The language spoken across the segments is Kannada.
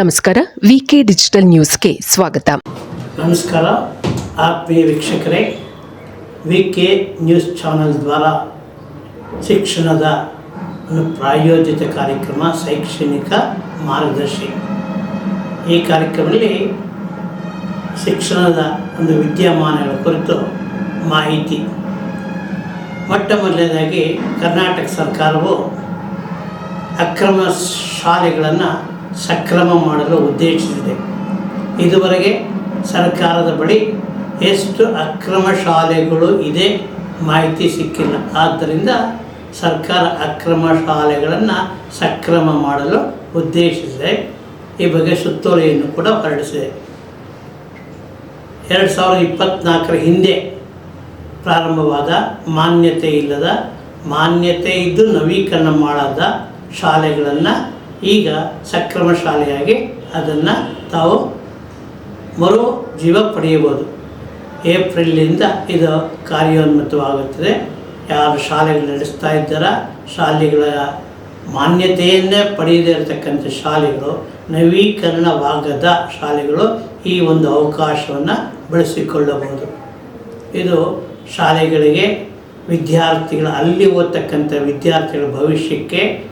ನಮಸ್ಕಾರ ವಿಕೆ ಡಿಜಿಟಲ್ ನ್ಯೂಸ್ಗೆ ಸ್ವಾಗತ. ನಮಸ್ಕಾರ, ಆತ್ಮೀಯ ವೀಕ್ಷಕರೇ ವಿ ಕೆ ನ್ಯೂಸ್ ಚಾನಲ್ ದ್ವಾರ ಶಿಕ್ಷಣದ ಪ್ರಾಯೋಜಿತ ಕಾರ್ಯಕ್ರಮ, ಶೈಕ್ಷಣಿಕ ಮಾರ್ಗದರ್ಶಿ. ಈ ಕಾರ್ಯಕ್ರಮದಲ್ಲಿ ಶಿಕ್ಷಣದ ಒಂದು ವಿದ್ಯಮಾನಗಳ ಕುರಿತು ಮಾಹಿತಿ. ಮೊಟ್ಟ ಮೊದಲನೇದಾಗಿ, ಕರ್ನಾಟಕ ಸರ್ಕಾರವು ಅಕ್ರಮ ಶಾಲೆಗಳನ್ನು ಸಕ್ರಮ ಮಾಡಲು ಉದ್ದೇಶಿಸಿದೆ. ಇದುವರೆಗೆ ಸರ್ಕಾರದ ಬಳಿ ಎಷ್ಟು ಅಕ್ರಮ ಶಾಲೆಗಳು ಇದೆ ಮಾಹಿತಿ ಸಿಕ್ಕಿಲ್ಲ. ಆದ್ದರಿಂದ ಸರ್ಕಾರ ಅಕ್ರಮ ಶಾಲೆಗಳನ್ನು ಸಕ್ರಮ ಮಾಡಲು ಉದ್ದೇಶಿಸಿದೆ. ಈ ಬಗ್ಗೆ ಸುತ್ತೋಲೆಯನ್ನು ಕೂಡ ಹೊರಡಿಸಿದೆ. ಎರಡು ಸಾವಿರದ ಇಪ್ಪತ್ನಾಲ್ಕರ ಹಿಂದೆ ಪ್ರಾರಂಭವಾದ ಮಾನ್ಯತೆ ಇಲ್ಲದ ಮಾನ್ಯತೆ ಇದ್ದು ನವೀಕರಣ ಮಾಡದ ಶಾಲೆಗಳನ್ನು ಈಗ ಸಕ್ರಮ ಶಾಲೆಯಾಗಿ ಅದನ್ನು ತಾವು ಮರು ಜೀವ ಪಡೆಯಬಹುದು. ಏಪ್ರಿಲ್ನಿಂದ ಇದು ಕಾರ್ಯೋನ್ಮುಖವಾಗುತ್ತದೆ. ಯಾರು ಶಾಲೆಗಳು ನಡೆಸ್ತಾ ಇದ್ದಾರ, ಶಾಲೆಗಳ ಮಾನ್ಯತೆಯನ್ನೇ ಪಡೆಯದೇ ಇರತಕ್ಕಂಥ ಶಾಲೆಗಳು, ನವೀಕರಣವಾಗದ ಶಾಲೆಗಳು ಈ ಒಂದು ಅವಕಾಶವನ್ನು ಬಳಸಿಕೊಳ್ಳಬಹುದು. ಇದು ಶಾಲೆಗಳಿಗೆ ವಿದ್ಯಾರ್ಥಿಗಳ ಅಲ್ಲಿ ಓದ್ತಕ್ಕಂಥ ವಿದ್ಯಾರ್ಥಿಗಳ ಭವಿಷ್ಯಕ್ಕೆ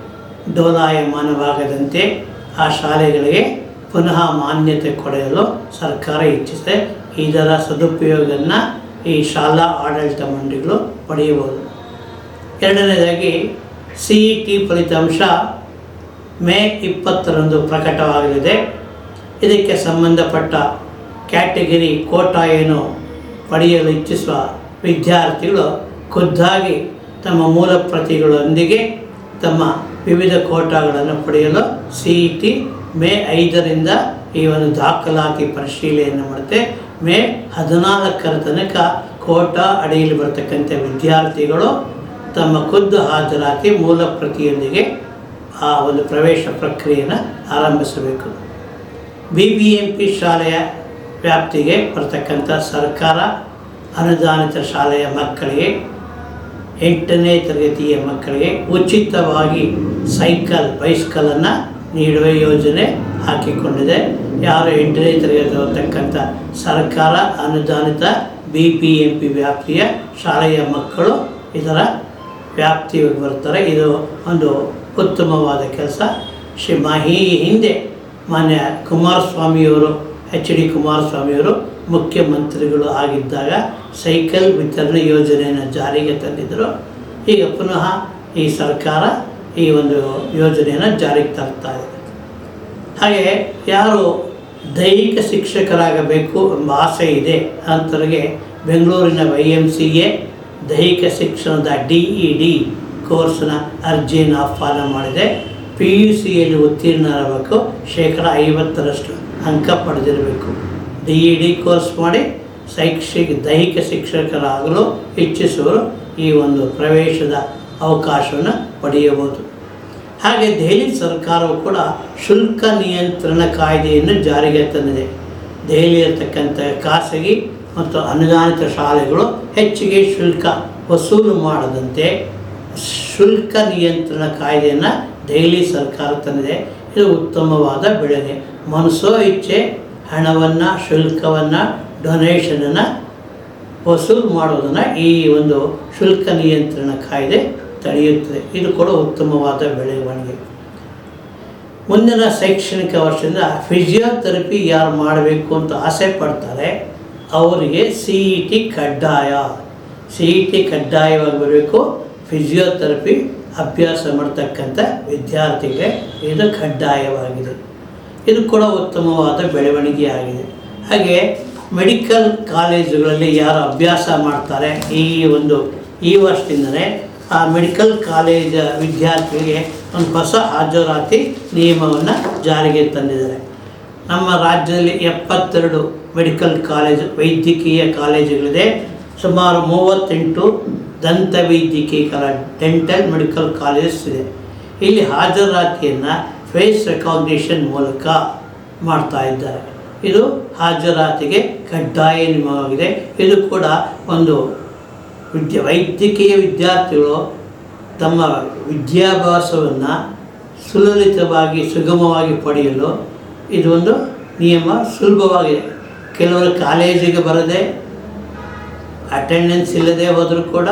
ಡೋಲಾಯಮಾನವಾಗದಂತೆ ಆ ಶಾಲೆಗಳಿಗೆ ಪುನಃ ಮಾನ್ಯತೆ ಕೊಡಲು ಸರ್ಕಾರ ಇಚ್ಛಿಸಿದೆ. ಇದರ ಸದುಪಯೋಗವನ್ನು ಈ ಶಾಲಾ ಆಡಳಿತ ಮಂಡಳಿಗಳು ಪಡೆಯಬಹುದು. ಎರಡನೇದಾಗಿ ಸಿ ಇ ಟಿ ಫಲಿತಾಂಶ ಮೇ ಇಪ್ಪತ್ತರಂದು ಪ್ರಕಟವಾಗಲಿದೆ. ಇದಕ್ಕೆ ಸಂಬಂಧಪಟ್ಟ ಕ್ಯಾಟಗರಿ ಕೋಟಾ ಏನು ಪಡೆಯಲು ಇಚ್ಛಿಸುವ ವಿದ್ಯಾರ್ಥಿಗಳು ಖುದ್ದಾಗಿ ತಮ್ಮ ಮೂಲ ಪ್ರತಿಗಳೊಂದಿಗೆ ತಮ್ಮ ವಿವಿಧ ಕೋಟಾಗಳನ್ನು ಪಡೆಯಲು ಸಿ ಇ ಟಿ ಮೇ ಐದರಿಂದ ಈ ಒಂದು ದಾಖಲಾತಿ ಪರಿಶೀಲನೆಯನ್ನು ಮಾಡುತ್ತೆ. ಮೇ ಹದಿನಾಲ್ಕರ ತನಕ ಕೋಟಾ ಅಡಿಯಲ್ಲಿ ಬರತಕ್ಕಂಥ ವಿದ್ಯಾರ್ಥಿಗಳು ತಮ್ಮ ಖುದ್ದು ಹಾಜರಾತಿ ಮೂಲ ಪ್ರತಿಯೊಂದಿಗೆ ಆ ಒಂದು ಪ್ರವೇಶ ಪ್ರಕ್ರಿಯೆಯನ್ನು ಆರಂಭಿಸಬೇಕು. ಬಿ ಬಿ ಎಂ ಪಿ ಶಾಲೆಯ ವ್ಯಾಪ್ತಿಗೆ ಬರತಕ್ಕಂಥ ಸರ್ಕಾರ ಅನುದಾನಿತ ಶಾಲೆಯ ಮಕ್ಕಳಿಗೆ ಎಂಟನೇ ತರಗತಿಯ ಮಕ್ಕಳಿಗೆ ಉಚಿತವಾಗಿ ಸೈಕಲ್, ಬೈಸ್ಕಲನ್ನು ನೀಡುವ ಯೋಜನೆ ಹಾಕಿಕೊಂಡಿದೆ. ಯಾರು ಎಂಟನೇ ತರಗತಿ ಸರ್ಕಾರ, ಅನುದಾನಿತ ಬಿ ಪಿ ಎಂ ಪಿ ವ್ಯಾಪ್ತಿಯ ಶಾಲೆಯ ಮಕ್ಕಳು ಇದರ ವ್ಯಾಪ್ತಿಗೆ ಬರ್ತಾರೆ. ಇದು ಒಂದು ಉತ್ತಮವಾದ ಕೆಲಸ. ಶ್ರೀ ಮಹಿ ಹಿಂದೆ ಮಾನ್ಯ ಕುಮಾರಸ್ವಾಮಿಯವರು, ಎಚ್ ಡಿ ಕುಮಾರಸ್ವಾಮಿಯವರು ಮುಖ್ಯಮಂತ್ರಿಗಳು ಆಗಿದ್ದಾಗ ಸೈಕಲ್ ವಿತರಣೆ ಯೋಜನೆಯನ್ನು ಜಾರಿಗೆ ತಂದಿದ್ದರು. ಈಗ ಪುನಃ ಈ ಸರ್ಕಾರ ಈ ಒಂದು ಯೋಜನೆಯನ್ನು ಜಾರಿಗೆ ತರ್ತಾ ಇದೆ. ಹಾಗೆ ಯಾರು ದೈಹಿಕ ಶಿಕ್ಷಕರಾಗಬೇಕು ಎಂಬ ಆಸೆ ಇದೆ ಅಂಥವ್ರಿಗೆ ಬೆಂಗಳೂರಿನ ವೈ ಎಂ ಸಿ ಎ ದೈಹಿಕ ಶಿಕ್ಷಣದ ಡಿ ಇ ಡಿ ಕೋರ್ಸ್ನ ಅರ್ಜಿಯನ್ನು ಆಹ್ವಾನ ಮಾಡಿದೆ. ಪಿ ಯು ಸಿಯಲ್ಲಿ ಉತ್ತೀರ್ಣರಾಗಬೇಕು. ಶೇಕಡ ಐವತ್ತರಷ್ಟು ಅಂಕ ಪಡೆದಿರಬೇಕು. ಡಿ ಇ ಡಿ ಕೋರ್ಸ್ ಮಾಡಿ ಶೈಕ್ಷಿಕ ದೈಹಿಕ ಶಿಕ್ಷಕರಾಗಲು ಇಚ್ಛಿಸುವರು ಈ ಒಂದು ಪ್ರವೇಶದ ಅವಕಾಶವನ್ನು ಪಡೆಯಬಹುದು. ಹಾಗೆ ದೆಹಲಿ ಸರ್ಕಾರವು ಕೂಡ ಶುಲ್ಕ ನಿಯಂತ್ರಣ ಕಾಯ್ದೆಯನ್ನು ಜಾರಿಗೆ ತಂದಿದೆ. ದೆಹಲಿಯಲ್ಲಿರ್ತಕ್ಕಂಥ ಖಾಸಗಿ ಮತ್ತು ಅನುದಾನಿತ ಶಾಲೆಗಳು ಹೆಚ್ಚಿಗೆ ಶುಲ್ಕ ವಸೂಲು ಮಾಡದಂತೆ ಶುಲ್ಕ ನಿಯಂತ್ರಣ ಕಾಯ್ದೆಯನ್ನು ದೆಹಲಿ ಸರ್ಕಾರ ತಂದಿದೆ. ಇದು ಉತ್ತಮವಾದ ಬೆಳೆಗೆ ಮನಸೋ ಇಚ್ಛೆ ಹಣವನ್ನು, ಶುಲ್ಕವನ್ನು ಡೊನೇಷನನ್ನು ವಸೂಲು ಮಾಡುವುದನ್ನು ಈ ಒಂದು ಶುಲ್ಕ ನಿಯಂತ್ರಣ ಕಾಯ್ದೆ ತಡೆಯುತ್ತದೆ. ಇದು ಕೂಡ ಉತ್ತಮವಾದ ಬೆಳವಣಿಗೆ ಮುಂದಿನ ಶೈಕ್ಷಣಿಕ ವರ್ಷದಿಂದ ಫಿಸಿಯೋಥೆರಪಿ ಯಾರು ಮಾಡಬೇಕು ಅಂತ ಆಸೆ ಪಡ್ತಾರೆ, ಅವರಿಗೆ ಸಿ ಇ ಟಿ ಕಡ್ಡಾಯ. ಸಿ ಇ ಟಿ ಕಡ್ಡಾಯವಾಗಿ ಬರಬೇಕು. ಫಿಸಿಯೋಥೆರಪಿ ಅಭ್ಯಾಸ ಮಾಡ್ತಕ್ಕಂಥ ವಿದ್ಯಾರ್ಥಿಗೆ ಇದು ಕಡ್ಡಾಯವಾಗಿದೆ. ಇದು ಕೂಡ ಉತ್ತಮವಾದ ಬೆಳವಣಿಗೆ ಆಗಿದೆ ಹಾಗೆ ಮೆಡಿಕಲ್ ಕಾಲೇಜುಗಳಲ್ಲಿ ಯಾರು ಅಭ್ಯಾಸ ಮಾಡ್ತಾರೆ, ಈ ಒಂದು ಈ ವರ್ಷದಿಂದಲೇ ಆ ಮೆಡಿಕಲ್ ಕಾಲೇಜ್ ವಿದ್ಯಾರ್ಥಿಗಳಿಗೆ ಒಂದು ಹೊಸ ಹಾಜರಾತಿ ನಿಯಮವನ್ನು ಜಾರಿಗೆ ತಂದಿದ್ದಾರೆ. ನಮ್ಮ ರಾಜ್ಯದಲ್ಲಿ ಎಪ್ಪತ್ತೆರಡು ಮೆಡಿಕಲ್ ಕಾಲೇಜು, ವೈದ್ಯಕೀಯ ಕಾಲೇಜುಗಳಿದೆ. ಸುಮಾರು ಮೂವತ್ತೆಂಟು ದಂತ ವೈದ್ಯಕೀಯ ಕಾಲ ಡೆಂಟಲ್ ಮೆಡಿಕಲ್ ಕಾಲೇಜಸ್ ಇದೆ. ಇಲ್ಲಿ ಹಾಜರಾತಿಯನ್ನು ಫೇಸ್ ರೆಕಾಗ್ನೇಷನ್ ಮೂಲಕ ಮಾಡ್ತಾ ಇದ್ದಾರೆ. ಇದು ಹಾಜರಾತಿಗೆ ಕಡ್ಡಾಯ ನಿಯಮವಾಗಿದೆ. ಇದು ಕೂಡ ಒಂದು ವಿದ್ಯಾ ವೈದ್ಯಕೀಯ ವಿದ್ಯಾರ್ಥಿಗಳು ತಮ್ಮ ವಿದ್ಯಾಭ್ಯಾಸವನ್ನು ಸುಲಲಿತವಾಗಿ, ಸುಗಮವಾಗಿ ಪಡೆಯಲು ಇದೊಂದು ನಿಯಮ ಸುಲಭವಾಗಿದೆ. ಕೆಲವರು ಕಾಲೇಜಿಗೆ ಬರದೆ ಅಟೆಂಡೆನ್ಸ್ ಇಲ್ಲದೆ ಹೋದರೂ ಕೂಡ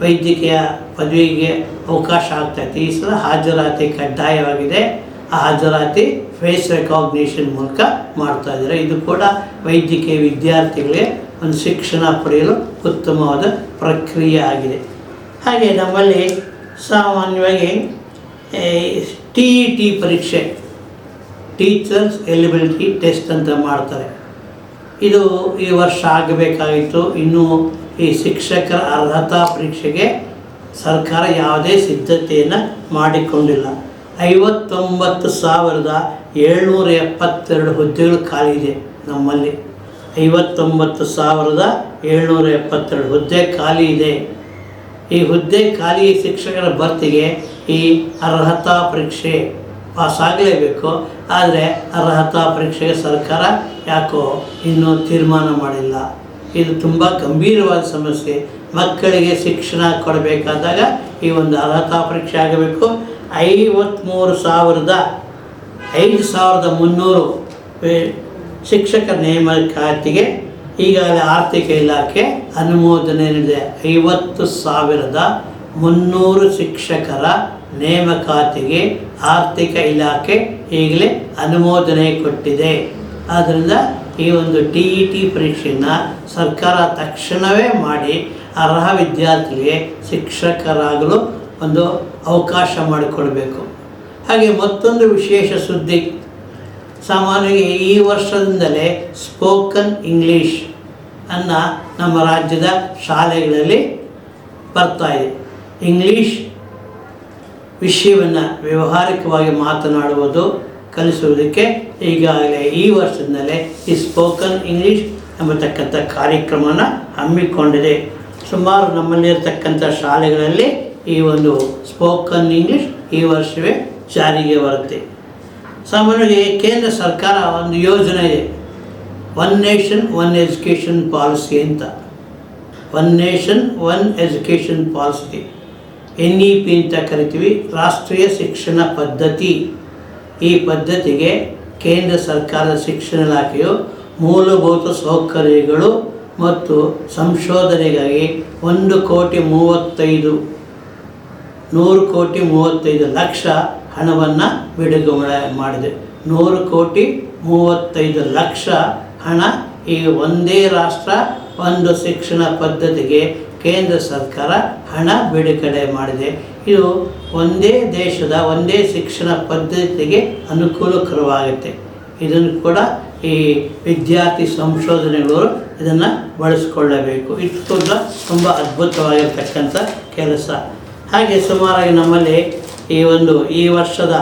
ವೈದ್ಯಕೀಯ ಪದವಿಗೆ ಅವಕಾಶ ಆಗ್ತೈತಿ ಈ ಸಲ ಹಾಜರಾತಿ ಕಡ್ಡಾಯವಾಗಿದೆ. ಆ ಹಾಜರಾತಿ ಫೇಸ್ ರೆಕಾಗ್ನೇಷನ್ ಮೂಲಕ ಮಾಡ್ತಾ ಇದ್ದಾರೆ. ಇದು ಕೂಡ ವೈದ್ಯಕೀಯ ವಿದ್ಯಾರ್ಥಿಗಳಿಗೆ ಒಂದು ಶಿಕ್ಷಣ ಪಡೆಯಲು ಉತ್ತಮವಾದ ಪ್ರಕ್ರಿಯೆ ಆಗಿದೆ. ಹಾಗೆ ನಮ್ಮಲ್ಲಿ ಸಾಮಾನ್ಯವಾಗಿ ಟಿ ಇ ಟಿ ಪರೀಕ್ಷೆ, ಟೀಚರ್ಸ್ ಎಲಿಬಿಲಿಟಿ ಟೆಸ್ಟ್ ಅಂತ ಮಾಡ್ತಾರೆ. ಇದು ಈ ವರ್ಷ ಆಗಬೇಕಾಗಿತ್ತು. ಇನ್ನೂ ಈ ಶಿಕ್ಷಕರ ಅರ್ಹತಾ ಪರೀಕ್ಷೆಗೆ ಸರ್ಕಾರ ಯಾವುದೇ ಸಿದ್ಧತೆಯನ್ನು ಮಾಡಿಕೊಂಡಿಲ್ಲ. ಐವತ್ತೊಂಬತ್ತು ಸಾವಿರದ ಏಳ್ನೂರ ಎಪ್ಪತ್ತೆರಡು ಹುದ್ದೆಗಳು ಖಾಲಿ ಇದೆ ನಮ್ಮಲ್ಲಿ. ಐವತ್ತೊಂಬತ್ತು ಸಾವಿರದ ಏಳ್ನೂರ ಎಪ್ಪತ್ತೆರಡು ಹುದ್ದೆ ಖಾಲಿ ಇದೆ. ಈ ಹುದ್ದೆ ಖಾಲಿ ಶಿಕ್ಷಕರ ಭರ್ತಿಗೆ ಈ ಅರ್ಹತಾ ಪರೀಕ್ಷೆ ಪಾಸಾಗಲೇಬೇಕು. ಆದರೆ ಅರ್ಹತಾ ಪರೀಕ್ಷೆಗೆ ಸರ್ಕಾರ ಯಾಕೋ ಇನ್ನೂ ತೀರ್ಮಾನ ಮಾಡಿಲ್ಲ. ಇದು ತುಂಬ ಗಂಭೀರವಾದ ಸಮಸ್ಯೆ. ಮಕ್ಕಳಿಗೆ ಶಿಕ್ಷಣ ಕೊಡಬೇಕಾದಾಗ ಈ ಒಂದು ಅರ್ಹತಾ ಪರೀಕ್ಷೆ ಆಗಬೇಕು. ಐವತ್ತ್ಮೂರು ಸಾವಿರದ ಐದು ಸಾವಿರದ ಮುನ್ನೂರು ಶಿಕ್ಷಕ ನೇಮಕಾತಿಗೆ ಈಗಾಗಲೇ ಆರ್ಥಿಕ ಇಲಾಖೆ ಅನುಮೋದನೆ ನೀಡಿದೆ. ಐವತ್ತು ಸಾವಿರದ ಮುನ್ನೂರು ಶಿಕ್ಷಕರ ನೇಮಕಾತಿಗೆ ಆರ್ಥಿಕ ಇಲಾಖೆ ಈಗಲೇ ಅನುಮೋದನೆ ಕೊಟ್ಟಿದೆ. ಆದ್ದರಿಂದ ಈ ಒಂದು ಟಿ ಇ ಟಿ ಪರೀಕ್ಷೆಯನ್ನು ಸರ್ಕಾರ ತಕ್ಷಣವೇ ಮಾಡಿ ಅರ್ಹ ವಿದ್ಯಾರ್ಥಿಗೆ ಶಿಕ್ಷಕರಾಗಲು ಒಂದು ಅವಕಾಶ ಮಾಡಿಕೊಡ್ಬೇಕು. ಹಾಗೆ ಮತ್ತೊಂದು ವಿಶೇಷ ಸುದ್ದಿ. ಸಾಮಾನ್ಯವಾಗಿ ಈ ವರ್ಷದಿಂದಲೇ ಸ್ಪೋಕನ್ ಇಂಗ್ಲೀಷ್ ಅನ್ನು ನಮ್ಮ ರಾಜ್ಯದ ಶಾಲೆಗಳಲ್ಲಿ ಬರ್ತಾ ಇದೆ. ಇಂಗ್ಲೀಷ್ ವಿಷಯವನ್ನು ವ್ಯಾವಹಾರಿಕವಾಗಿ ಮಾತನಾಡುವುದು, ಕಲಿಸುವುದಕ್ಕೆ ಈಗಾಗಲೇ ಈ ವರ್ಷದಿಂದಲೇ ಈ ಸ್ಪೋಕನ್ ಇಂಗ್ಲೀಷ್ ಎಂಬತಕ್ಕಂಥ ಕಾರ್ಯಕ್ರಮನ ಹಮ್ಮಿಕೊಂಡಿದೆ. ಸುಮಾರು ನಮ್ಮಲ್ಲಿರ್ತಕ್ಕಂಥ ಶಾಲೆಗಳಲ್ಲಿ ಈ ಒಂದು ಸ್ಪೋಕನ್ ಇಂಗ್ಲೀಷ್ ಈ ವರ್ಷವೇ ಜಾರಿಗೆ ಬರುತ್ತೆ. ಸಾಮಾನ್ಯವಾಗಿ ಕೇಂದ್ರ ಸರ್ಕಾರ ಒಂದು ಯೋಜನೆ ಇದೆ. One nation one education policy ಅಂತ. One nation one education policy N E P ಅಂತ ಕರಿತೀವಿ. ರಾಷ್ಟ್ರೀಯ ಶಿಕ್ಷಣ ಪದ್ಧತಿ. ಈ ಪದ್ಧತಿಗೆ ಕೇಂದ್ರ ಸರ್ಕಾರದ ಶಿಕ್ಷಣ ಇಲಾಖೆಯು ಮೂಲಭೂತ ಸೌಕರ್ಯಗಳು ಮತ್ತು ಸಂಶೋಧನೆಗಾಗಿ ಒಂದು ಕೋಟಿ ಮೂವತ್ತೈದು, ನೂರು ಕೋಟಿ ಮೂವತ್ತೈದು ಲಕ್ಷ ಹಣವನ್ನು ಬಿಡುಗಡೆ ಮಾಡಿದೆ. ನೂರು ಕೋಟಿ ಮೂವತ್ತೈದು ಲಕ್ಷ ಹಣ ಈ ಒಂದೇ ರಾಷ್ಟ್ರ, ಒಂದು ಶಿಕ್ಷಣ ಪದ್ಧತಿಗೆ ಕೇಂದ್ರ ಸರ್ಕಾರ ಹಣ ಬಿಡುಗಡೆ ಮಾಡಿದೆ. ಇದು ಒಂದೇ ದೇಶದ, ಒಂದೇ ಶಿಕ್ಷಣ ಪದ್ಧತಿಗೆ ಅನುಕೂಲಕರವಾಗುತ್ತೆ. ಇದನ್ನು ಕೂಡ ಈ ವಿದ್ಯಾರ್ಥಿ ಸಂಶೋಧನೆಗಳು ಇದನ್ನು ಬಳಸಿಕೊಳ್ಳಬೇಕು. ಇದು ಕೂಡ ತುಂಬ ಅದ್ಭುತವಾಗಿರ್ತಕ್ಕಂಥ ಕೆಲಸ. ಹಾಗೆ ಸುಮಾರಾಗಿ ನಮ್ಮಲ್ಲಿ ಈ ಒಂದು, ಈ ವರ್ಷದ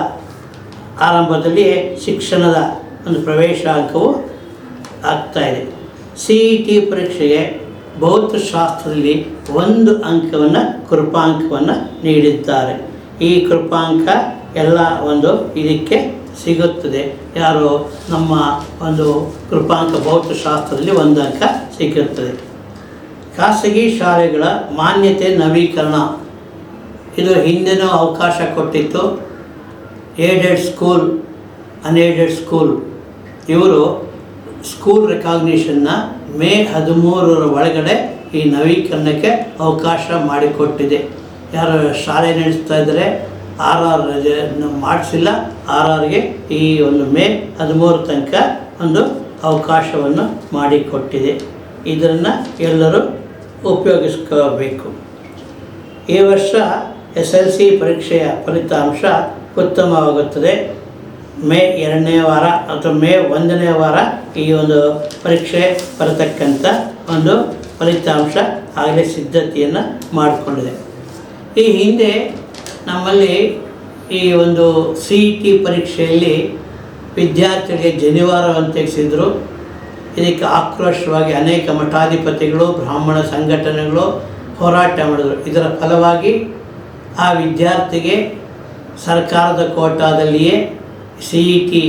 ಆರಂಭದಲ್ಲಿ ಶಿಕ್ಷಣದ ಒಂದು ಪ್ರವೇಶ ಅಂಕವು ಆಗ್ತಾಯಿದೆ ಸಿ ಇ ಟಿ ಪರೀಕ್ಷೆಗೆ ಭೌತಶಾಸ್ತ್ರದಲ್ಲಿ ಒಂದು ಅಂಕವನ್ನು ಕೃಪಾಂಕವನ್ನು ನೀಡಿದ್ದಾರೆ. ಈ ಕೃಪಾಂಕ ಎಲ್ಲ ಒಂದು ಇದಕ್ಕೆ ಸಿಗುತ್ತದೆ. ಯಾರು ನಮ್ಮ ಒಂದು ಕೃಪಾಂಕ ಭೌತಶಾಸ್ತ್ರದಲ್ಲಿ ಒಂದು ಅಂಕ ಸಿಗುತ್ತದೆ. ಖಾಸಗಿ ಶಾಲೆಗಳ ಮಾನ್ಯತೆ ನವೀಕರಣ ಇದು ಹಿಂದೆನೂ ಅವಕಾಶ ಕೊಟ್ಟಿತ್ತು. Aided school, unaided school. ಇವರು ಸ್ಕೂಲ್ ರೆಕಾಗ್ನಿಷನ್ನ ಮೇ ಹದಿಮೂರರ ಒಳಗಡೆ ಈ ನವೀಕರಣಕ್ಕೆ ಅವಕಾಶ ಮಾಡಿಕೊಟ್ಟಿದೆ. ಯಾರು ಶಾಲೆ ನಡೆಸ್ತಾ ಇದ್ದರೆ ಆರ್ ಆರ್ ಮಾಡಿಸಿಲ್ಲ. ಆರ್ ಆರ್ಗೆ ಈ ಒಂದು ಮೇ ಹದಿಮೂರು ತನಕ ಒಂದು ಅವಕಾಶವನ್ನು ಮಾಡಿಕೊಟ್ಟಿದೆ. ಇದನ್ನು ಎಲ್ಲರೂ ಉಪಯೋಗಿಸ್ಕೋಬೇಕು. ಈ ವರ್ಷ ಎಸ್ ಎಲ್ ಸಿ ಪರೀಕ್ಷೆಯ ಫಲಿತಾಂಶ ಉತ್ತಮವಾಗುತ್ತದೆ. ಮೇ ಎರಡನೇ ವಾರ ಅಥವಾ ಮೇ ಒಂದನೇ ವಾರ ಈ ಒಂದು ಪರೀಕ್ಷೆ ಬರತಕ್ಕಂಥ ಒಂದು ಫಲಿತಾಂಶ ಆಗಲೇ ಸಿದ್ಧತೆಯನ್ನು ಮಾಡಿಕೊಂಡಿದೆ. ಈ ಹಿಂದೆ ನಮ್ಮಲ್ಲಿ ಈ ಒಂದು ಸಿ ಇ ಟಿ ಪರೀಕ್ಷೆಯಲ್ಲಿ ವಿದ್ಯಾರ್ಥಿಗಳಿಗೆ ಜನಿವಾರವನ್ನು ತೆಗೆಸಿದ್ರು ಇದಕ್ಕೆ ಆಕ್ರೋಶವಾಗಿ ಅನೇಕ ಮಠಾಧಿಪತಿಗಳು, ಬ್ರಾಹ್ಮಣ ಸಂಘಟನೆಗಳು ಹೋರಾಟ ಮಾಡಿದರು. ಇದರ ಫಲವಾಗಿ ಆ ವಿದ್ಯಾರ್ಥಿಗೆ ಸರ್ಕಾರದ ಕೋಟಾದಲ್ಲಿಯೇ ಸಿ ಇ ಟಿ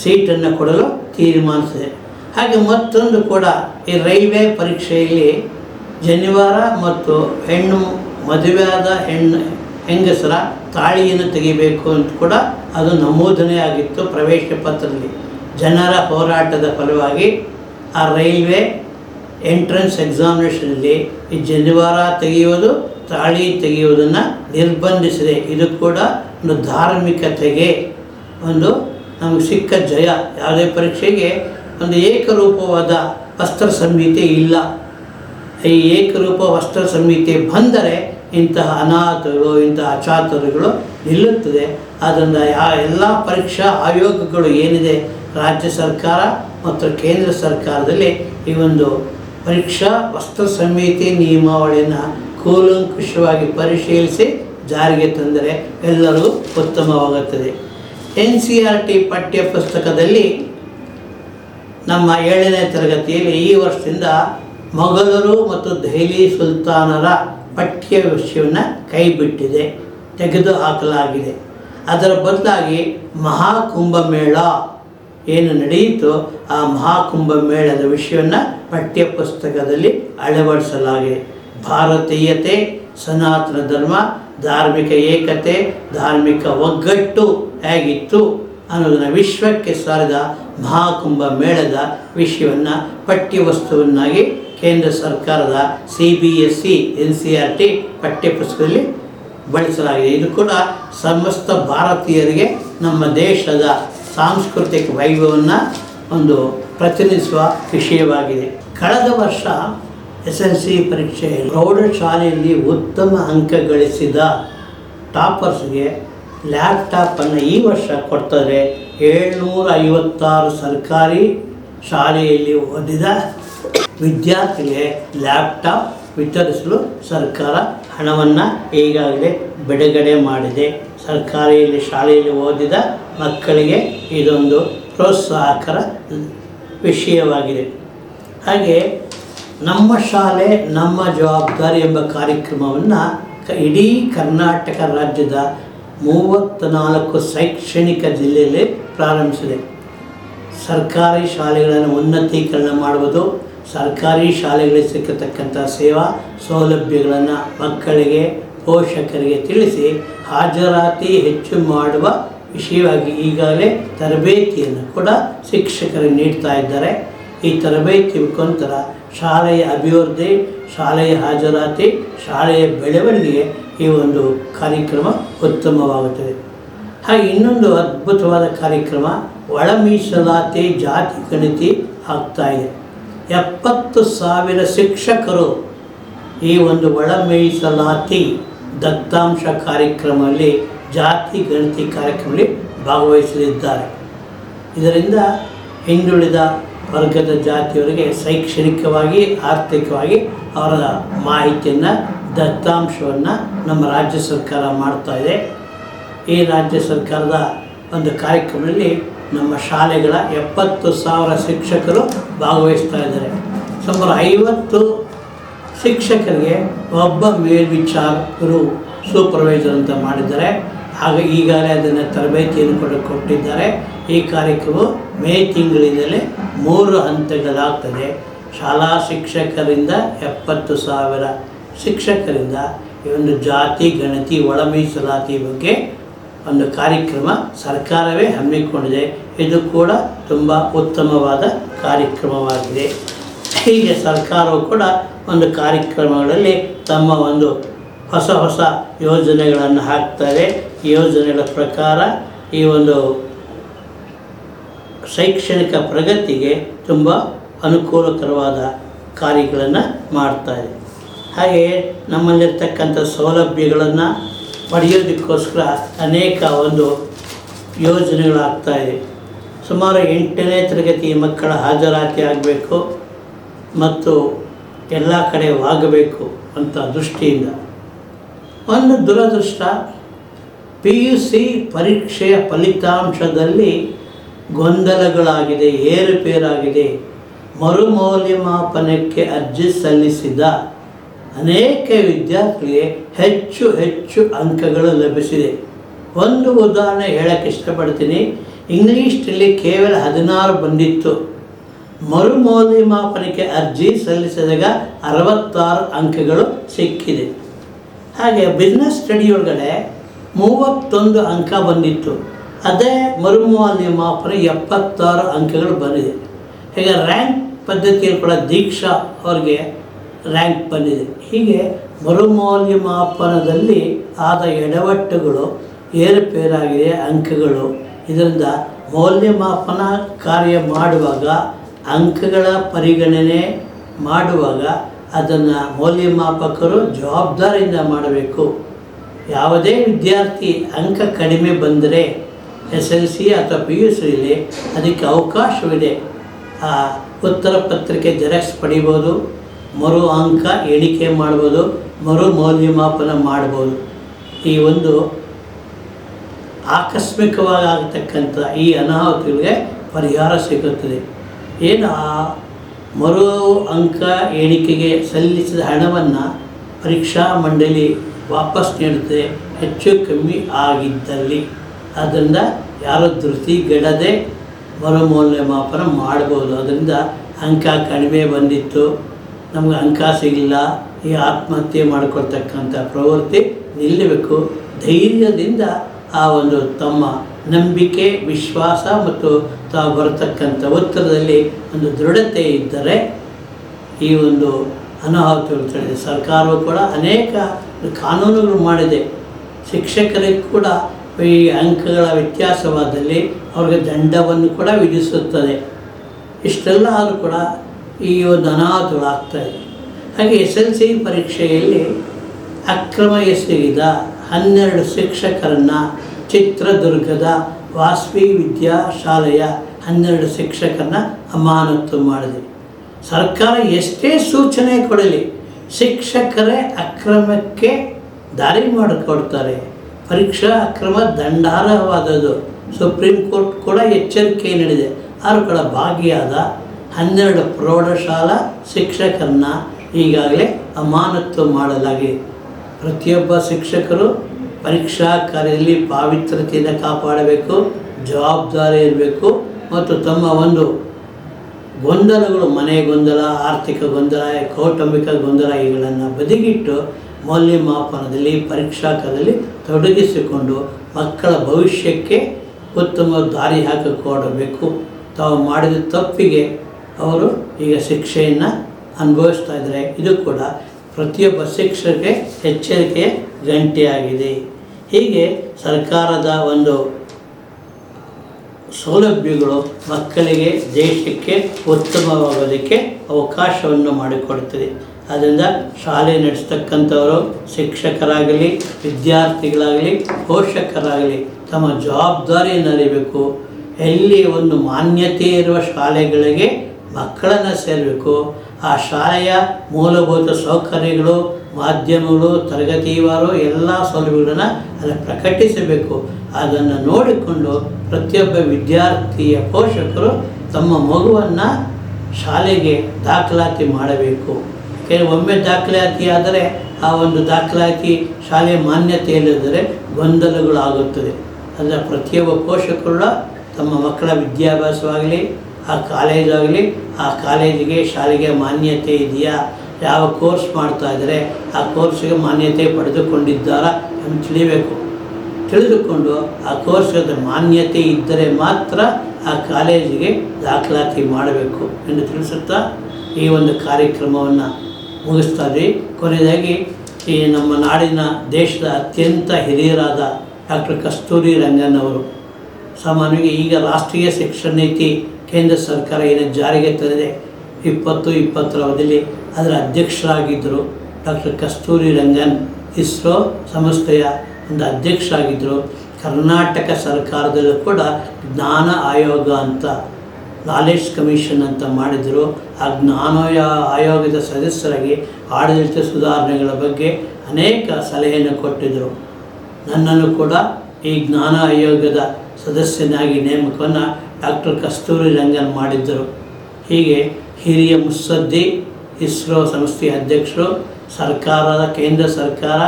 ಸೀಟನ್ನು ಕೊಡಲು ತೀರ್ಮಾನಿಸಿದೆ. ಹಾಗೆ ಮತ್ತೊಂದು ಕೂಡ ಈ ರೈಲ್ವೆ ಪರೀಕ್ಷೆಯಲ್ಲಿ ಜನಿವಾರ ಮತ್ತು ಹೆಣ್ಣು ಮದುವೆಯಾದ ಹೆಣ್ಣು ಹೆಂಗಸರ ತಾಳಿಯನ್ನು ತೆಗಿಬೇಕು ಅಂತ ಕೂಡ ಅದು ನಮೂದನೆ ಆಗಿತ್ತು ಪ್ರವೇಶ ಪತ್ರದಲ್ಲಿ. ಜನರ ಹೋರಾಟದ ಫಲವಾಗಿ ಆ ರೈಲ್ವೆ ಎಂಟ್ರೆನ್ಸ್ ಎಕ್ಸಾಮಿನೇಷನಲ್ಲಿ ಈ ಜನಿವಾರ ತೆಗೆಯುವುದು ತಾಳಿ ತೆಗೆಯುವುದನ್ನು ನಿರ್ಬಂಧಿಸಿದೆ. ಇದು ಕೂಡ ಒಂದು ಧಾರ್ಮಿಕತೆಗೆ ಒಂದು ನಮಗೆ ಸಿಕ್ಕ ಜಯ. ಯಾವುದೇ ಪರೀಕ್ಷೆಗೆ ಒಂದು ಏಕರೂಪವಾದ ವಸ್ತ್ರ ಸಂಹಿತೆ ಇಲ್ಲ. ಈ ಏಕರೂಪ ವಸ್ತ್ರ ಸಂಹಿತೆ ಬಂದರೆ ಇಂತಹ ಅನಾಥಗಳು, ಇಂತಹ ಅಚಾತುರ್ಯಗಳು ನಿಲ್ಲುತ್ತದೆ. ಆದ್ದರಿಂದ ಯಾ ಎಲ್ಲ ಪರೀಕ್ಷಾ ಆಯೋಗಗಳು ಏನಿದೆ? ರಾಜ್ಯ ಸರ್ಕಾರ ಮತ್ತು ಕೇಂದ್ರ ಸರ್ಕಾರದಲ್ಲಿ ಈ ಒಂದು ಪರೀಕ್ಷಾ ವಸ್ತ್ರ ಸಂಹಿತೆ ನಿಯಮಾವಳಿಯನ್ನು ಕೂಲಂಕುಷವಾಗಿ ಪರಿಶೀಲಿಸಿ ಜಾರಿಗೆ ತಂದರೆ ಎಲ್ಲರಿಗೂ ಉತ್ತಮವಾಗುತ್ತದೆ. ಎನ್ ಸಿ ಆರ್ ಟಿ ಪಠ್ಯ ಪುಸ್ತಕದಲ್ಲಿ ನಮ್ಮ ಏಳನೇ ತರಗತಿಯಲ್ಲಿ ಈ ವರ್ಷದಿಂದ ಮೊಘಲರು ಮತ್ತು ದೆಹಲಿ ಸುಲ್ತಾನರ ಪಠ್ಯ ವಿಷಯವನ್ನು ಕೈಬಿಟ್ಟಿದೆ ತೆಗೆದು ಹಾಕಲಾಗಿದೆ ಅದರ ಬದಲಾಗಿ ಮಹಾಕುಂಭಮೇಳ ಏನು ನಡೆಯಿತು ಆ ಮಹಾಕುಂಭಮೇಳದ ವಿಷಯವನ್ನು ಪಠ್ಯ ಪುಸ್ತಕದಲ್ಲಿ ಅಳವಡಿಸಲಾಗಿದೆ. ಭಾರತೀಯತೆ, ಸನಾತನ ಧರ್ಮ, ಧಾರ್ಮಿಕ ಏಕತೆ, ಧಾರ್ಮಿಕ ಒಗ್ಗಟ್ಟು ಹೇಗಿತ್ತು ಅನ್ನೋದನ್ನು ವಿಶ್ವಕ್ಕೆ ಸಾರಿದ ಮಹಾಕುಂಭ ಮೇಳದ ವಿಷಯವನ್ನು, ಪಠ್ಯವಸ್ತುವನ್ನಾಗಿ ಕೇಂದ್ರ ಸರ್ಕಾರದ C B S C N C R T ಪಠ್ಯಪುಸ್ತಕದಲ್ಲಿ ಬಳಸಲಾಗಿದೆ. ಇದು ಕೂಡ ಸಮಸ್ತ ಭಾರತೀಯರಿಗೆ ನಮ್ಮ ದೇಶದ ಸಾಂಸ್ಕೃತಿಕ ವೈಭವವನ್ನು ಒಂದು ಪ್ರತಿನಿಧಿಸುವ ವಿಷಯವಾಗಿದೆ. ಕಳೆದ ವರ್ಷ ಎಸ್ ಎಲ್ ಸಿ ಪರೀಕ್ಷೆಯಲ್ಲಿ ಪ್ರೌಢಶಾಲೆಯಲ್ಲಿ ಉತ್ತಮ ಅಂಕ ಗಳಿಸಿದ ಟಾಪರ್ಸ್ಗೆ ಲ್ಯಾಪ್ಟಾಪನ್ನು ಈ ವರ್ಷ ಕೊಡ್ತಾರೆ ಏಳ್ನೂರ ಐವತ್ತಾರು ಸರ್ಕಾರಿ ಶಾಲೆಯಲ್ಲಿ ಓದಿದ ವಿದ್ಯಾರ್ಥಿಗೆ ಲ್ಯಾಪ್ಟಾಪ್ ವಿತರಿಸಲು ಸರ್ಕಾರ ಹಣವನ್ನು ಈಗಾಗಲೇ ಬಿಡುಗಡೆ ಮಾಡಿದೆ. ಸರ್ಕಾರಿಯಲ್ಲಿ ಶಾಲೆಯಲ್ಲಿ ಓದಿದ ಮಕ್ಕಳಿಗೆ ಇದೊಂದು ಪ್ರೋತ್ಸಾಹಕರ ವಿಷಯವಾಗಿದೆ. ಹಾಗೆ ನಮ್ಮ ಶಾಲೆ, ನಮ್ಮ ಜವಾಬ್ದಾರಿ ಎಂಬ ಕಾರ್ಯಕ್ರಮವನ್ನು ಇಡೀ ಕರ್ನಾಟಕ ರಾಜ್ಯದ ಮೂವತ್ತ ನಾಲ್ಕು ಶೈಕ್ಷಣಿಕ ಜಿಲ್ಲೆಯಲ್ಲಿ ಪ್ರಾರಂಭಿಸಿದೆ. ಸರ್ಕಾರಿ ಶಾಲೆಗಳನ್ನು ಉನ್ನತೀಕರಣ ಮಾಡುವುದು, ಸರ್ಕಾರಿ ಶಾಲೆಗಳಿಗೆ ಸಿಕ್ಕತಕ್ಕಂಥ ಸೇವಾ ಸೌಲಭ್ಯಗಳನ್ನು ಮಕ್ಕಳಿಗೆ, ಪೋಷಕರಿಗೆ ತಿಳಿಸಿ ಹಾಜರಾತಿ ಹೆಚ್ಚು ಮಾಡುವ ವಿಷಯವಾಗಿ ಈಗಾಗಲೇ ತರಬೇತಿಯನ್ನು ಕೂಡ ಶಿಕ್ಷಕರಿಗೆ ನೀಡ್ತಾ ಇದ್ದಾರೆ. ಈ ತರಬೇತಿ ಮುಖಾಂತರ ಶಾಲೆಯ ಅಭಿವೃದ್ಧಿ, ಶಾಲೆಯ ಹಾಜರಾತಿ, ಶಾಲೆಯ ಬೆಳವಣಿಗೆ ಈ ಒಂದು ಕಾರ್ಯಕ್ರಮ ಉತ್ತಮವಾಗುತ್ತದೆ. ಹಾಗೆ ಇನ್ನೊಂದು ಅದ್ಭುತವಾದ ಕಾರ್ಯಕ್ರಮ ಒಳ ಮೀಸಲಾತಿ ಜಾತಿ ಗಣತಿ ಆಗ್ತಾ ಇದೆ. ಎಪ್ಪತ್ತು ಸಾವಿರ ಶಿಕ್ಷಕರು ಈ ಒಂದು ಒಳ ಮೀಸಲಾತಿ ದತ್ತಾಂಶ ಕಾರ್ಯಕ್ರಮದಲ್ಲಿ, ಜಾತಿ ಗಣತಿ ಕಾರ್ಯಕ್ರಮದಲ್ಲಿ ಭಾಗವಹಿಸಲಿದ್ದಾರೆ. ಇದರಿಂದ ಹಿಂದುಳಿದ ವರ್ಗದ ಜಾತಿಯವರಿಗೆ ಶೈಕ್ಷಣಿಕವಾಗಿ, ಆರ್ಥಿಕವಾಗಿ ಅವರ ಮಾಹಿತಿಯನ್ನು, ದತ್ತಾಂಶವನ್ನು ನಮ್ಮ ರಾಜ್ಯ ಸರ್ಕಾರ ಮಾಡ್ತಾ ಇದೆ. ಈ ರಾಜ್ಯ ಸರ್ಕಾರದ ಒಂದು ಕಾರ್ಯಕ್ರಮದಲ್ಲಿ ನಮ್ಮ ಶಾಲೆಗಳ ಎಪ್ಪತ್ತು ಸಾವಿರ ಶಿಕ್ಷಕರು ಭಾಗವಹಿಸ್ತಾ ಇದ್ದಾರೆ. ಸುಮಾರು ಐವತ್ತು ಶಿಕ್ಷಕರಿಗೆ ಒಬ್ಬ ಮೇಲ್ವಿಚಾರಕರು ಸೂಪರ್ವೈಸರ್ ಅಂತ ಮಾಡಿದ್ದಾರೆ. ಹಾಗೆ ಈಗಾಗಲೇ ಅದನ್ನು ತರಬೇತಿಯನ್ನು ಕೂಡ ಕೊಟ್ಟಿದ್ದಾರೆ. ಈ ಕಾರ್ಯಕ್ರಮ ಮೇ ತಿಂಗಳಿನಲ್ಲಿ ಮೂರು ಹಂತಗಳಾಗ್ತದೆ. ಶಾಲಾ ಶಿಕ್ಷಕರಿಂದ ಎಪ್ಪತ್ತು ಸಾವಿರ ಶಿಕ್ಷಕರಿಂದ ಈ ಒಂದು ಜಾತಿ, ಗಣತಿ ಒಳ ಮೀಸಲಾತಿ ಬಗ್ಗೆ ಒಂದು ಕಾರ್ಯಕ್ರಮ ಸರ್ಕಾರವೇ ಹಮ್ಮಿಕೊಂಡಿದೆ. ಇದು ಕೂಡ ತುಂಬ ಉತ್ತಮವಾದ ಕಾರ್ಯಕ್ರಮವಾಗಿದೆ. ಹೀಗೆ ಸರ್ಕಾರವು ಕೂಡ ಒಂದು ಕಾರ್ಯಕ್ರಮಗಳಲ್ಲಿ ತಮ್ಮ ಒಂದು ಹೊಸ ಹೊಸ ಯೋಜನೆಗಳನ್ನು ಹಾಕ್ತಾರೆ. ಯೋಜನೆಗಳ ಪ್ರಕಾರ ಈ ಒಂದು ಶೈಕ್ಷಣಿಕ ಪ್ರಗತಿಗೆ ತುಂಬ ಅನುಕೂಲಕರವಾದ ಕಾರ್ಯಗಳನ್ನು ಮಾಡ್ತಾಯಿದೆ ಹಾಗೆಯೇ ನಮ್ಮಲ್ಲಿರ್ತಕ್ಕಂಥ ಸೌಲಭ್ಯಗಳನ್ನು ಪಡೆಯೋದಕ್ಕೋಸ್ಕರ ಅನೇಕ ಒಂದು ಯೋಜನೆಗಳಾಗ್ತಾಯಿದೆ ಸುಮಾರು ಎಂಟನೇ ತರಗತಿ ಮಕ್ಕಳ ಹಾಜರಾತಿ ಆಗಬೇಕು ಮತ್ತು ಎಲ್ಲ ಕಡೆ ವಾಗಬೇಕು ಅಂತ ದೃಷ್ಟಿಯಿಂದ. ಒಂದು ದುರದೃಷ್ಟ, ಪಿ ಯು ಸಿ ಪರೀಕ್ಷೆಯ ಫಲಿತಾಂಶದಲ್ಲಿ ಗೊಂದಲಗಳಾಗಿದೆ, ಏರುಪೇರಾಗಿದೆ, ಮರುಮೌಲ್ಯಮಾಪನಕ್ಕೆ ಅರ್ಜಿ ಸಲ್ಲಿಸಿದ ಅನೇಕ ವಿದ್ಯಾರ್ಥಿಗಳಿಗೆ ಹೆಚ್ಚು ಹೆಚ್ಚು ಅಂಕಗಳು ಲಭಿಸಿದೆ. ಒಂದು ಉದಾಹರಣೆ ಹೇಳಕ್ಕೆ ಇಷ್ಟಪಡ್ತೀನಿ. ಇಂಗ್ಲೀಷ್ನಲ್ಲಿ ಕೇವಲ ಹದಿನಾರು ಬಂದಿತ್ತು. ಮರುಮೌಲ್ಯಮಾಪನಕ್ಕೆ ಅರ್ಜಿ ಸಲ್ಲಿಸಿದಾಗ ಅರವತ್ತಾರು ಅಂಕಗಳು ಸಿಕ್ಕಿದೆ. ಹಾಗೆ ಬಿಸ್ನೆಸ್ ಸ್ಟಡಿ ಒಳಗಡೆ ಮೂವತ್ತೊಂದು ಅಂಕ ಬಂದಿತ್ತು. ಅದೇ ಮರುಮೌಲ್ಯಮಾಪನ ಎಪ್ಪತ್ತಾರು ಅಂಕಗಳು ಬಂದಿದೆ. ಹೀಗೆ ರ್ಯಾಂಕ್ ಪದ್ಧತಿಯಲ್ಲಿ ಕೂಡ ದೀಕ್ಷಾ ಅವ್ರಿಗೆ ರ್ಯಾಂಕ್ ಬಂದಿದೆ. ಹೀಗೆ ಮರುಮೌಲ್ಯಮಾಪನದಲ್ಲಿ ಆದ ಎಡವಟ್ಟುಗಳು ಏರುಪೇರಾಗಿದೆ ಅಂಕಗಳು. ಇದರಿಂದ ಮೌಲ್ಯಮಾಪನ ಕಾರ್ಯ ಮಾಡುವಾಗ ಅಂಕಗಳ ಪರಿಗಣನೆ ಮಾಡುವಾಗ ಅದನ್ನು ಮೌಲ್ಯಮಾಪಕರು ಜವಾಬ್ದಾರಿಯಿಂದ ಮಾಡಬೇಕು. ಯಾವುದೇ ವಿದ್ಯಾರ್ಥಿ ಅಂಕ ಕಡಿಮೆ ಬಂದರೆ ಎಸ್ ಎಲ್ ಸಿ ಅಥವಾ ಪಿ ಯು ಸಿಲಿ ಅದಕ್ಕೆ ಅವಕಾಶವಿದೆ. ಆ, ಉತ್ತರ ಪತ್ರಿಕೆ ಜೆರಾಕ್ಸ್ ಪಡಿಬೋದು, ಮರು ಅಂಕ ಎಣಿಕೆ ಮಾಡ್ಬೋದು, ಮರು ಮೌಲ್ಯಮಾಪನ ಮಾಡ್ಬೋದು. ಈ ಒಂದು ಆಕಸ್ಮಿಕವಾಗಿ ಆಗತಕ್ಕಂಥ ಈ ಅನಾಹುತಗಳಿಗೆ ಪರಿಹಾರ ಸಿಗುತ್ತದೆ. ಏನು ಆ ಮರು ಅಂಕ ಎಣಿಕೆಗೆ ಸಲ್ಲಿಸಿದ ಹಣವನ್ನು ಪರೀಕ್ಷಾ ಮಂಡಳಿ ವಾಪಸ್ ನೀಡುತ್ತದೆ, ಹೆಚ್ಚು ಕಮ್ಮಿ ಆಗಿದ್ದಲ್ಲಿ. ಆದ್ದರಿಂದ ಯಾರು ಧೃತಿಗೆಡದೆ ಮರುಮೌಲ್ಯಮಾಪನ ಮಾಡ್ಬೋದು ಅದರಿಂದ ಅಂಕ ಕಡಿಮೆ ಬಂದಿತ್ತು. ನಮಗೆ ಅಂಕ ಸಿಗಲಿಲ್ಲ. ಈ ಆತ್ಮಹತ್ಯೆ ಮಾಡಿಕೊಳ್ತಕ್ಕಂಥ ಪ್ರವೃತ್ತಿ ನಿಲ್ಲಬೇಕು. ಧೈರ್ಯದಿಂದ ಆ ಒಂದು ತಮ್ಮ ನಂಬಿಕೆ, ವಿಶ್ವಾಸ ಮತ್ತು ತಾವು ಬರತಕ್ಕಂಥ ಒತ್ತಡದಲ್ಲಿ ಒಂದು ದೃಢತೆ ಇದ್ದರೆ ಈ ಒಂದು ಅನಾಹುತಗಳು ತಡೆದಿದೆ ಸರ್ಕಾರವು ಕೂಡ ಅನೇಕ ಕಾನೂನುಗಳು ಮಾಡಿದೆ. ಶಿಕ್ಷಕರಿಗೆ ಕೂಡ ಈ ಅಂಕಗಳ ವ್ಯತ್ಯಾಸವಾದಲ್ಲಿ ಅವ್ರಿಗೆ ದಂಡವನ್ನು ಕೂಡ ವಿಧಿಸುತ್ತದೆ. ಇಷ್ಟೆಲ್ಲ ಆದರೂ ಕೂಡ ಈ ಒಂದು ಆಗ್ತಾಯಿದೆ ಹಾಗೆ ಎಸ್ ಎಲ್ ಸಿ ಪರೀಕ್ಷೆಯಲ್ಲಿ ಅಕ್ರಮ ಎಸಗಿದ ಹನ್ನೆರಡು ಶಿಕ್ಷಕರನ್ನು ಚಿತ್ರದುರ್ಗದ ವಾಸ್ವಿ ವಿದ್ಯಾಶಾಲೆಯ ಹನ್ನೆರಡು ಶಿಕ್ಷಕರನ್ನ ಅಮಾನತು ಮಾಡಿದೆ. ಸರ್ಕಾರ ಎಷ್ಟೇ ಸೂಚನೆ ಕೊಡಲಿ, ಶಿಕ್ಷಕರೇ ಅಕ್ರಮಕ್ಕೆ ದಾರಿ ಮಾಡಿಕೊಡ್ತಾರೆ. ಪರೀಕ್ಷಾ ಅಕ್ರಮ ದಂಡಾರ್ಹವಾದದ್ದು ಸುಪ್ರೀಂ ಕೋರ್ಟ್ ಕೂಡ ಎಚ್ಚರಿಕೆ ನೀಡಿದೆ. ಕೂಡ ಭಾಗಿಯಾದ ಹನ್ನೆರಡು ಪ್ರೌಢಶಾಲಾ ಶಿಕ್ಷಕರನ್ನ ಈಗಾಗಲೇ ಅಮಾನತ್ತು ಮಾಡಲಾಗಿದೆ. ಪ್ರತಿಯೊಬ್ಬ ಶಿಕ್ಷಕರು ಪರೀಕ್ಷಾ ಕಾರ್ಯದಲ್ಲಿ ಪಾವಿತ್ರತೆಯಿಂದ ಕಾಪಾಡಬೇಕು, ಜವಾಬ್ದಾರಿ ಇರಬೇಕು ಮತ್ತು ತಮ್ಮ ಒಂದು ಗೊಂದಲಗಳು, ಮನೆ ಗೊಂದಲ, ಆರ್ಥಿಕ ಗೊಂದಲ, ಕೌಟುಂಬಿಕ ಗೊಂದಲ ಇವುಗಳನ್ನು ಬದಿಗಿಟ್ಟು ಮೌಲ್ಯಮಾಪನದಲ್ಲಿ ಪರೀಕ್ಷಾ ಕಾಲದಲ್ಲಿ ತೊಡಗಿಸಿಕೊಂಡು ಮಕ್ಕಳ ಭವಿಷ್ಯಕ್ಕೆ ಉತ್ತಮ ದಾರಿ ಹಾಕಿಕೊಡಬೇಕು. ತಾವು ಮಾಡಿದ ತಪ್ಪಿಗೆ ಅವರು ಈಗ ಶಿಕ್ಷೆಯನ್ನು ಅನುಭವಿಸ್ತಾ ಇದ್ದಾರೆ. ಇದು ಕೂಡ ಪ್ರತಿಯೊಬ್ಬ ಶಿಕ್ಷಕರಿಗೆ ಎಚ್ಚರಿಕೆಯ ಗಂಟೆಯಾಗಿದೆ. ಹೀಗೆ ಸರ್ಕಾರದ ಒಂದು ಸೌಲಭ್ಯಗಳು ಮಕ್ಕಳಿಗೆ ದೇಶಕ್ಕೆ ಉತ್ತಮವಾಗೋದಕ್ಕೆ ಅವಕಾಶವನ್ನು ಮಾಡಿಕೊಡುತ್ತದೆ. ಆದ್ದರಿಂದ ಶಾಲೆ ನಡೆಸ್ತಕ್ಕಂಥವರು ಶಿಕ್ಷಕರಾಗಲಿ, ವಿದ್ಯಾರ್ಥಿಗಳಾಗಲಿ, ಪೋಷಕರಾಗಲಿ ತಮ್ಮ ಜವಾಬ್ದಾರಿಯನ್ನು ಅರಿಬೇಕು ಎಲ್ಲಿ ಒಂದು ಮಾನ್ಯತೆ ಇರುವ ಶಾಲೆಗಳಿಗೆ ಮಕ್ಕಳನ್ನು ಸೇರಬೇಕು. ಆ ಶಾಲೆಯ ಮೂಲಭೂತ ಸೌಕರ್ಯಗಳು, ಮಾಧ್ಯಮಗಳು ತರಗತಿವಾರು ಎಲ್ಲ ಸೌಲಭ್ಯಗಳನ್ನು ಅಲ್ಲಿ ಪ್ರಕಟಿಸಬೇಕು. ಅದನ್ನು ನೋಡಿಕೊಂಡು ಪ್ರತಿಯೊಬ್ಬ ವಿದ್ಯಾರ್ಥಿಯ ಪೋಷಕರು ತಮ್ಮ ಮಗುವನ್ನು ಶಾಲೆಗೆ ದಾಖಲಾತಿ ಮಾಡಬೇಕು. ಒಮ್ಮೆ ದಾಖಲಾತಿ ಆದರೆ ಆ ಒಂದು ದಾಖಲಾತಿ ಶಾಲೆ ಮಾನ್ಯತೆ ಇಲ್ಲದರೆ ಗೊಂದಲಗಳು ಆಗುತ್ತದೆ ಅದರ ಪ್ರತಿಯೊಬ್ಬ ಪೋಷಕರು ತಮ್ಮ ಮಕ್ಕಳ ವಿದ್ಯಾಭ್ಯಾಸವಾಗಲಿ, ಆ ಕಾಲೇಜಾಗಲಿ, ಆ ಕಾಲೇಜಿಗೆ ಶಾಲೆಗೆ ಮಾನ್ಯತೆ ಇದೆಯಾ? ಯಾವ ಕೋರ್ಸ್ ಮಾಡ್ತಾ ಇದ್ದಾರೆ? ಆ ಕೋರ್ಸಿಗೆ ಮಾನ್ಯತೆ ಪಡೆದುಕೊಂಡಿದ್ದಾರಾ ಎಂದು ತಿಳಿಬೇಕು. ತಿಳಿದುಕೊಂಡು ಆ ಕೋರ್ಸ್ಗೆ ಮಾನ್ಯತೆ ಇದ್ದರೆ ಮಾತ್ರ ಆ ಕಾಲೇಜಿಗೆ ದಾಖಲಾತಿ ಮಾಡಬೇಕು ಎಂದು ತಿಳಿಸುತ್ತಾ ಈ ಒಂದು ಕಾರ್ಯಕ್ರಮವನ್ನು ಮುಗಿಸ್ತಾ ಇದ್ವಿ ಕೊನೆಯದಾಗಿ ಈ ನಮ್ಮ ನಾಡಿನ ದೇಶದ ಅತ್ಯಂತ ಹಿರಿಯರಾದ ಡಾಕ್ಟರ್ ಕಸ್ತೂರಿ ರಂಗನ್ ಅವರು. ಸಾಮಾನ್ಯವಾಗಿ ಈಗ ರಾಷ್ಟ್ರೀಯ ಶಿಕ್ಷಣ ನೀತಿ ಕೇಂದ್ರ ಸರ್ಕಾರ ಏನು ಜಾರಿಗೆ ತಂದಿದೆ. ಇಪ್ಪತ್ತು ಇಪ್ಪತ್ತರ ಅವಧಿಯಲ್ಲಿ ಅದರ ಅಧ್ಯಕ್ಷರಾಗಿದ್ದರು ಡಾಕ್ಟರ್ ಕಸ್ತೂರಿ ರಂಗನ್. ಇಸ್ರೋ ಸಂಸ್ಥೆಯ ಒಂದು ಅಧ್ಯಕ್ಷರಾಗಿದ್ದರು. ಕರ್ನಾಟಕ ಸರ್ಕಾರದಲ್ಲೂ ಕೂಡ ಜ್ಞಾನ ಆಯೋಗ ಅಂತ ನಾಲೆಡ್ಜ್ ಕಮಿಷನ್ ಅಂತ ಮಾಡಿದರು. ಆ ಜ್ಞಾನೋಯ ಆಯೋಗದ ಸದಸ್ಯರಾಗಿ ಆಡಳಿತ ಸುಧಾರಣೆಗಳ ಬಗ್ಗೆ ಅನೇಕ ಸಲಹೆಯನ್ನು ಕೊಟ್ಟಿದ್ದರು ನನ್ನನ್ನು ಕೂಡ ಈ ಜ್ಞಾನ ಆಯೋಗದ ಸದಸ್ಯನಾಗಿ ನೇಮಕವನ್ನು ಡಾಕ್ಟರ್ ಕಸ್ತೂರಿ ರಂಗನ್ ಮಾಡಿದ್ದರು ಹೀಗೆ ಹಿರಿಯ ಮುತ್ಸದ್ದಿ ಇಸ್ರೋ ಸಂಸ್ಥೆಯ ಅಧ್ಯಕ್ಷರು, ಸರ್ಕಾರದ, ಕೇಂದ್ರ ಸರ್ಕಾರ,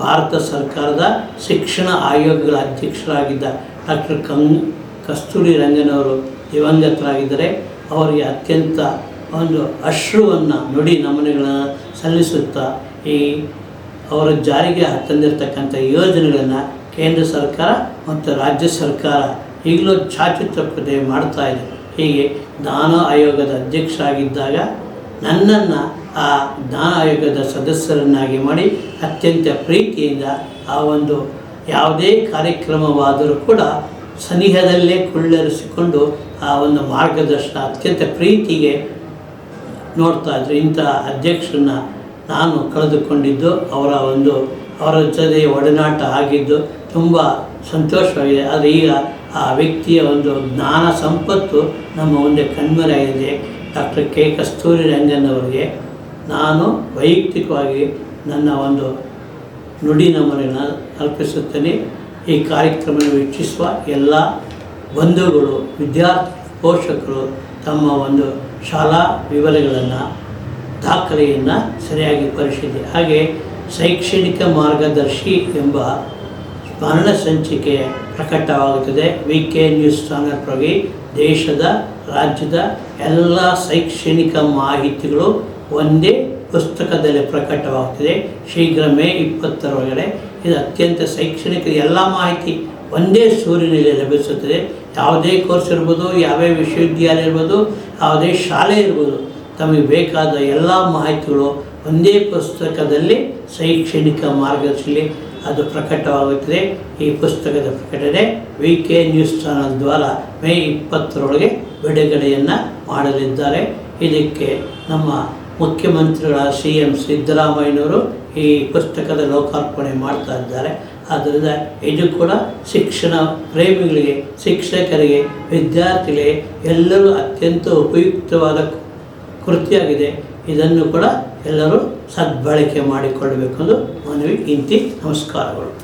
ಭಾರತ ಸರ್ಕಾರದ ಶಿಕ್ಷಣ ಆಯೋಗಗಳ ಅಧ್ಯಕ್ಷರಾಗಿದ್ದ ಡಾಕ್ಟರ್ ಕಂ ಕಸ್ತೂರಿ ರಂಗನವರು ದಿವಂಗತರಾಗಿದ್ದರೆ ಅವರಿಗೆ ಅತ್ಯಂತ ಒಂದು ಅಶ್ರುವನ್ನು ನುಡಿ ನಮನಗಳನ್ನು ಸಲ್ಲಿಸುತ್ತಾ ಈ ಅವರ ಜಾರಿಗೆ ತಂದಿರತಕ್ಕಂಥ ಯೋಜನೆಗಳನ್ನು ಕೇಂದ್ರ ಸರ್ಕಾರ ಮತ್ತು ರಾಜ್ಯ ಸರ್ಕಾರ ಈಗಲೂ ಚಾಚು ತಪ್ಪದೆ ಮಾಡ್ತಾ ಇದೆ. ಹೀಗೆ ದಾನ ಆಯೋಗದ ಅಧ್ಯಕ್ಷ ಆಗಿದ್ದಾಗ ನನ್ನನ್ನು ಆ ದಾನ ಆಯೋಗದ ಸದಸ್ಯರನ್ನಾಗಿ ಮಾಡಿ ಅತ್ಯಂತ ಪ್ರೀತಿಯಿಂದ ಆ ಒಂದು ಯಾವುದೇ ಕಾರ್ಯಕ್ರಮವಾದರೂ ಕೂಡ ಸನಿಹದಲ್ಲೇ ಕುಳ್ಳರಿಸಿಕೊಂಡು ಆ ಒಂದು ಮಾರ್ಗದರ್ಶನ ಅತ್ಯಂತ ಪ್ರೀತಿಗೆ ನೋಡ್ತಾ ಇದ್ರು. ಇಂಥ ಅಧ್ಯಕ್ಷರನ್ನ ನಾನು ಕಳೆದುಕೊಂಡಿದ್ದು, ಅವರ ಒಂದು, ಅವರ ಜೊತೆ ಒಡನಾಟ ಆಗಿದ್ದು ತುಂಬ ಸಂತೋಷವಾಗಿದೆ. ಆದರೆ ಈಗ ಆ ವ್ಯಕ್ತಿಯ ಒಂದು ಜ್ಞಾನ ಸಂಪತ್ತು ನಮ್ಮ ಮುಂದೆ ಕಣ್ಮರೆಯಾಗಿದೆ ಡಾಕ್ಟರ್ ಕೆ ಕಸ್ತೂರಿ ರಂಗನ್ ಅವರಿಗೆ ನಾನು ವೈಯಕ್ತಿಕವಾಗಿ ನನ್ನ ಒಂದು ನುಡಿ ನಮನನ್ನು ಅರ್ಪಿಸುತ್ತೇನೆ. ಈ ಕಾರ್ಯಕ್ರಮವನ್ನು ವೀಕ್ಷಿಸುವ ಎಲ್ಲ ಬಂಧುಗಳು, ವಿದ್ಯಾರ್ಥಿ, ಪೋಷಕರು ತಮ್ಮ ಒಂದು ಶಾಲಾ ವಿವರಗಳನ್ನು, ದಾಖಲೆಯನ್ನು ಸರಿಯಾಗಿ ಪರಿಶೀಲಿ, ಹಾಗೆ ಶೈಕ್ಷಣಿಕ ಮಾರ್ಗದರ್ಶಿ ಎಂಬ ಸ್ಮರಣ ಸಂಚಿಕೆ ಪ್ರಕಟವಾಗುತ್ತದೆ. ವಿ ಕೆ ನ್ಯೂಸ್ ಚಾನಲ್ ಪ್ರಗಿ ದೇಶದ, ರಾಜ್ಯದ ಎಲ್ಲ ಶೈಕ್ಷಣಿಕ ಮಾಹಿತಿಗಳು ಒಂದೇ ಪುಸ್ತಕದಲ್ಲಿ ಪ್ರಕಟವಾಗುತ್ತದೆ. ಶೀಘ್ರ ಮೇ ಇಪ್ಪತ್ತರೊಳಗಡೆ ಇದು ಅತ್ಯಂತ ಶೈಕ್ಷಣಿಕ, ಎಲ್ಲ ಮಾಹಿತಿ ಒಂದೇ ಸೂರಿನಲ್ಲಿ ಲಭಿಸುತ್ತದೆ. ಯಾವುದೇ ಕೋರ್ಸ್ ಇರ್ಬೋದು ಯಾವ್ಯಾವ ವಿಶ್ವವಿದ್ಯಾಲಯ ಇರ್ಬೋದು, ಯಾವುದೇ ಶಾಲೆ ಇರ್ಬೋದು, ತಮಗೆ ಬೇಕಾದ ಎಲ್ಲ ಮಾಹಿತಿಗಳು ಒಂದೇ ಪುಸ್ತಕದಲ್ಲಿ ಶೈಕ್ಷಣಿಕ ಮಾರ್ಗದರ್ಶಿಯಲ್ಲಿ ಅದು ಪ್ರಕಟವಾಗುತ್ತದೆ. ಈ ಪುಸ್ತಕದ ಪ್ರಕಟಣೆ ವಿ ಕೆ ನ್ಯೂಸ್ ಚಾನಲ್ ದ್ವಾರ ಮೇ ಇಪ್ಪತ್ತರೊಳಗೆ ಬಿಡುಗಡೆಯನ್ನು ಮಾಡಲಿದ್ದಾರೆ. ಇದಕ್ಕೆ ನಮ್ಮ ಮುಖ್ಯಮಂತ್ರಿಗಳ ಸಿ ಎಂ ಸಿದ್ದರಾಮಯ್ಯನವರು ಈ ಪುಸ್ತಕದ ಲೋಕಾರ್ಪಣೆ ಮಾಡ್ತಾ ಇದ್ದಾರೆ. ಆದ್ದರಿಂದ ಇದು ಕೂಡ ಶಿಕ್ಷಣ, ಪ್ರೇಮಿಗಳಿಗೆ, ಶಿಕ್ಷಕರಿಗೆ, ವಿದ್ಯಾರ್ಥಿಗಳಿಗೆ ಎಲ್ಲರೂ ಅತ್ಯಂತ ಉಪಯುಕ್ತವಾದ ಕೃತಿಯಾಗಿದೆ. ಇದನ್ನು ಕೂಡ ಎಲ್ಲರೂ ಸದ್ಬಳಕೆ ಮಾಡಿಕೊಳ್ಳಬೇಕೆಂದು ಮನವಿ, ಇಂತಿ ನಮಸ್ಕಾರಗಳು.